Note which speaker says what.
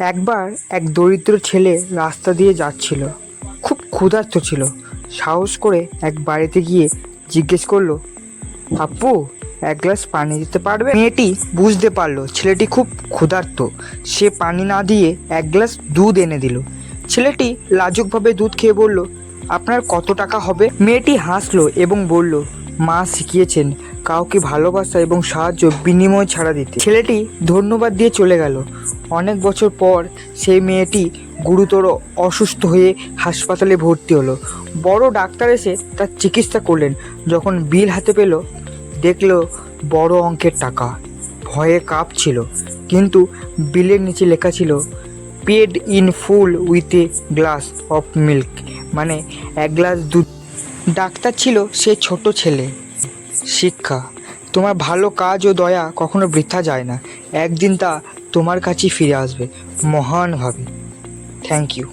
Speaker 1: একবার এক দরিদ্র ছেলে রাস্তা দিয়ে যাচ্ছিল। খুব ক্ষুধার্ত ছিল। সাহস করে এক বাড়িতে গিয়ে জিজ্ঞেস করল, আপু, এক গ্লাস পানি দিতে পারবে? মেয়েটি বুঝতে পারল, ছেলেটি খুব ক্ষুধার্ত। সে পানি না দিয়ে এক গ্লাস দুধ এনে দিল। ছেলেটি লাজুকভাবে দুধ খেয়ে বলল, আপনার কত টাকা হবে? মেয়েটি হাসলো এবং বলল, মা শিখিয়েছেন কাউকে ভালোবাসা এবং সাহায্য বিনিময় ছাড়া দিতে। ছেলেটি ধন্যবাদ দিয়ে চলে গেল। অনেক বছর পর সেই মেয়েটি গুরুতর অসুস্থ হয়ে হাসপাতালে ভর্তি হলো। বড় ডাক্তার এসে তার চিকিৎসা করলেন। যখন বিল হাতে পেল, দেখল বড় অঙ্কের টাকা। ভয়ে কাঁপছিল। কিন্তু বিলের নিচে লেখা ছিল paid in full with a glass of milk মানে এক গ্লাস দুধ। ডাক্তার ছিল সে ছোট ছেলে। শিক্ষা, তোমার ভালো কাজ ও দয়া কখনো বৃথা যায় না। একদিন তা তোমার কাছেই ফিরে আসবে। মহানভাবে থ্যাংক ইউ